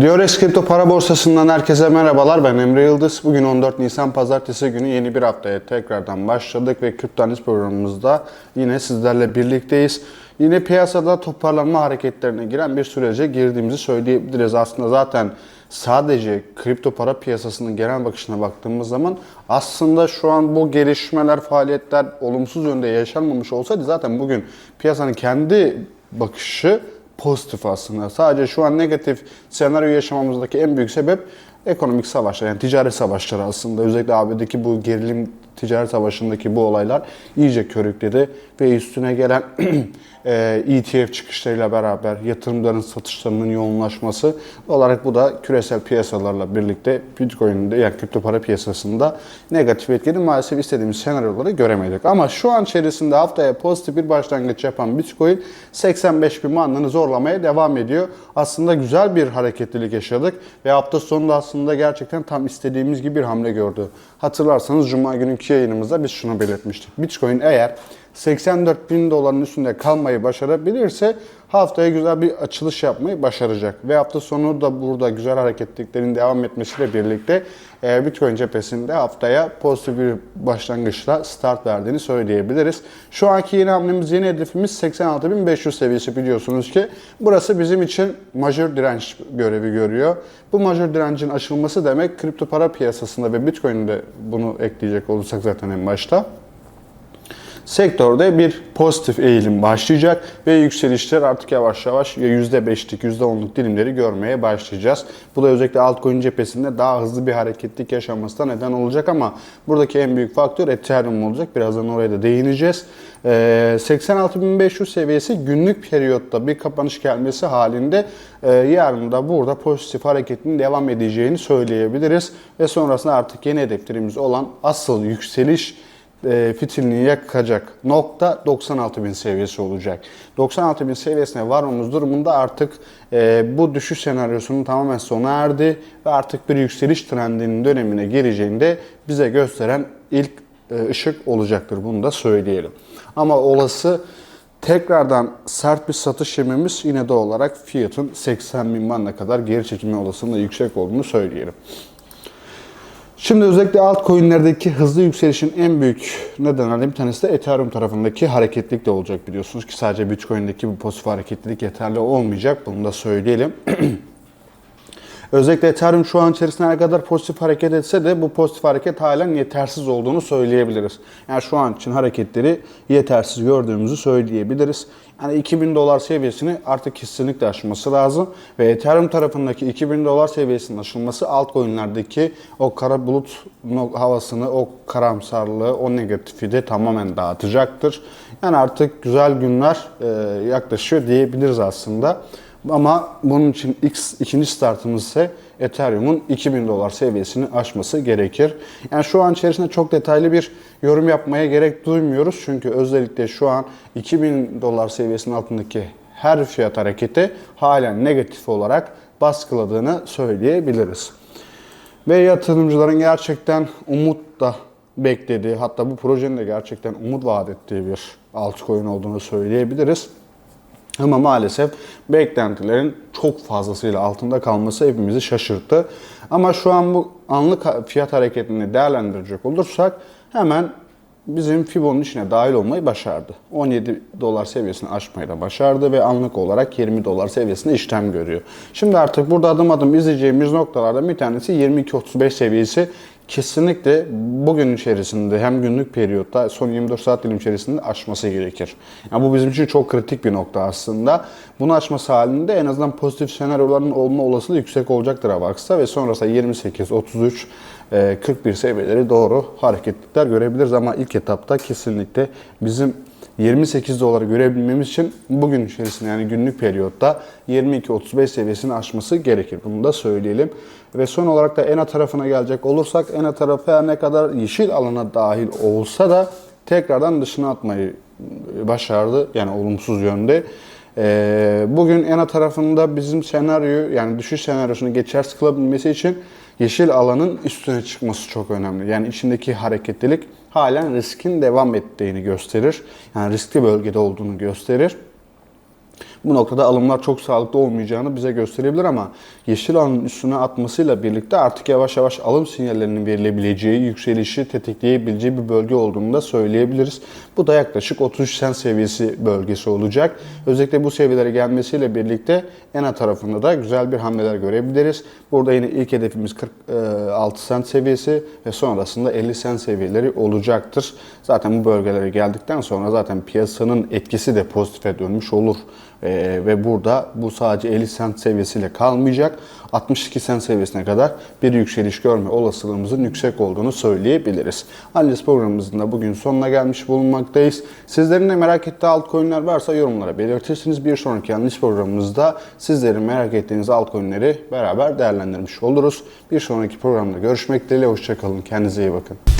Diores Kripto Para Borsası'ndan herkese merhabalar. Ben Emre Yıldız. Bugün 14 Nisan Pazartesi günü yeni bir haftaya tekrardan başladık ve Kripto programımızda yine sizlerle birlikteyiz. Yine piyasada toparlanma hareketlerine giren bir sürece girdiğimizi söyleyebiliriz. Aslında zaten sadece kripto para piyasasının genel bakışına baktığımız zaman aslında şu an bu gelişmeler, faaliyetler olumsuz yönde yaşanmamış olsaydı zaten bugün piyasanın kendi bakışı pozitif aslında. Sadece şu an negatif senaryo yaşamamızdaki en büyük sebep ekonomik savaşlar yani ticaret savaşları aslında. Özellikle AB'deki bu gerilim ticaret savaşındaki bu olaylar iyice körükledi ve üstüne gelen ETF çıkışlarıyla beraber yatırımların satışlarının yoğunlaşması olarak bu da küresel piyasalarla birlikte Bitcoin'de yani kripto para piyasasında negatif etkili maalesef istediğimiz senaryoları göremedik. Ama şu an içerisinde haftaya pozitif bir başlangıç yapan Bitcoin 85 bin bandını zorlamaya devam ediyor. Aslında güzel bir hareketlilik yaşadık ve hafta sonunda aslında gerçekten tam istediğimiz gibi bir hamle gördü. Hatırlarsanız Cuma günkü yayınımızda biz şunu belirtmiştik. Bitcoin eğer 84 bin doların üstünde kalmayı başarabilirse haftaya güzel bir açılış yapmayı başaracak. Ve hafta sonu da burada güzel hareketliliklerin devam etmesiyle birlikte e, Bitcoin cephesinde haftaya pozitif bir başlangıçla start verdiğini söyleyebiliriz. Şu anki yeni hamlemiz, yeni hedefimiz 86.500 seviyesi biliyorsunuz ki. Burası bizim için majör direnç görevi görüyor. Bu majör direncin aşılması demek kripto para piyasasında ve Bitcoin'de bunu ekleyecek olursak zaten en başta sektörde bir pozitif eğilim başlayacak ve yükselişler artık yavaş yavaş %5'lik, %10'luk dilimleri görmeye başlayacağız. Bu da özellikle altcoin cephesinde daha hızlı bir hareketlik yaşamasına neden olacak ama buradaki en büyük faktör Ethereum olacak. Birazdan oraya da değineceğiz. 86.500 seviyesi günlük periyotta bir kapanış gelmesi halinde yarın da burada pozitif hareketin devam edeceğini söyleyebiliriz. Ve sonrasında artık yeni hedeflerimiz olan asıl yükseliş e, fitilini yakacak nokta 96.000 seviyesi olacak. 96.000 seviyesine varmamız durumunda artık e, bu düşüş senaryosunun tamamen sona erdi ve artık bir yükseliş trendinin dönemine gireceğini de bize gösteren ilk e, ışık olacaktır. Bunu da söyleyelim. Ama olası tekrardan sert bir satış yememiz yine de olarak fiyatın 80 bin bandına kadar geri çekilme olasılığının yüksek olduğunu söyleyelim. Şimdi özellikle altcoin'lerdeki hızlı yükselişin en büyük nedenlerden bir tanesi de Ethereum tarafındaki hareketlilik de olacak biliyorsunuz ki sadece Bitcoin'deki bu pozitif hareketlilik yeterli olmayacak. Bunu da söyleyelim. Özellikle Ethereum şu an içerisinde ne kadar pozitif hareket etse de bu pozitif hareket halen yetersiz olduğunu söyleyebiliriz. Yani şu an için hareketleri yetersiz gördüğümüzü söyleyebiliriz. Yani 2000 dolar seviyesini artık kesinlikle aşması lazım. Ve Ethereum tarafındaki 2000 dolar seviyesinin aşılması altcoin'lerdeki o kara bulut havasını, o karamsarlığı, o negatifi de tamamen dağıtacaktır. Yani artık güzel günler yaklaşıyor diyebiliriz aslında. Ama bunun için X, ikinci startımız ise Ethereum'un 2000 dolar seviyesini aşması gerekir. Yani şu an içerisinde çok detaylı bir yorum yapmaya gerek duymuyoruz. Çünkü özellikle şu an 2000 dolar seviyesinin altındaki her fiyat hareketi halen negatif olarak baskıladığını söyleyebiliriz. Ve yatırımcıların gerçekten umut da beklediği, hatta bu projenin de gerçekten umut vaat ettiği bir altcoin olduğunu söyleyebiliriz. Ama maalesef beklentilerin çok fazlasıyla altında kalması hepimizi şaşırttı. Ama şu an bu anlık fiyat hareketini değerlendirecek olursak hemen bizim Fibo'nun içine dahil olmayı başardı. 17 dolar seviyesini aşmayı da başardı ve anlık olarak 20 dolar seviyesinde işlem görüyor. Şimdi artık burada adım adım izleyeceğimiz noktalardan bir tanesi 22.35 seviyesi kesinlikle bugün içerisinde hem günlük periyotta son 24 saat dilim içerisinde aşması gerekir. Yani bu bizim için çok kritik bir nokta aslında. Bunu aşması halinde en azından pozitif senaryoların olma olasılığı yüksek olacaktır Avax'ta ve sonrasında 28, 33, 41 seviyeleri doğru hareketlikler görebiliriz ama ilk etapta kesinlikle bizim 28 doları görebilmemiz için bugün içerisinde yani günlük periyotta 22-35 seviyesini aşması gerekir. Bunu da söyleyelim. Ve son olarak da ENA tarafına gelecek olursak ENA tarafı her ne kadar yeşil alana dahil olsa da tekrardan dışına atmayı başardı. Yani olumsuz yönde. Bugün ENA tarafında bizim senaryoyu yani düşüş senaryosunu geçersiz kılabilmesi için yeşil alanın üstüne çıkması çok önemli. Yani içindeki hareketlilik halen riskin devam ettiğini gösterir. Yani riskli bölgede olduğunu gösterir. Bu noktada alımlar çok sağlıklı olmayacağını bize gösterebilir ama yeşil alanın üstüne atmasıyla birlikte artık yavaş yavaş alım sinyallerinin verilebileceği, yükselişi tetikleyebileceği bir bölge olduğunu da söyleyebiliriz. Bu da yaklaşık 33 sen seviyesi bölgesi olacak. Özellikle bu seviyelere gelmesiyle birlikte ENA tarafında da güzel bir hamleler görebiliriz. Burada yine ilk hedefimiz 46 sent seviyesi ve sonrasında 50 sent seviyeleri olacaktır. Zaten bu bölgelere geldikten sonra zaten piyasanın etkisi de pozitife dönmüş olur. Ee, ve burada bu sadece 50 sent seviyesiyle kalmayacak. 62 sent seviyesine kadar bir yükseliş görme olasılığımızın yüksek olduğunu söyleyebiliriz. Analiz programımızın da bugün sonuna gelmiş bulunmaktayız. Sizlerin de merak ettiği altcoin'ler varsa yorumlara belirtirsiniz. Bir sonraki analiz programımızda sizlerin merak ettiğiniz altcoin'leri beraber değerlendirmiş oluruz. Bir sonraki programda görüşmek dileğiyle. Hoşçakalın. Kendinize iyi bakın.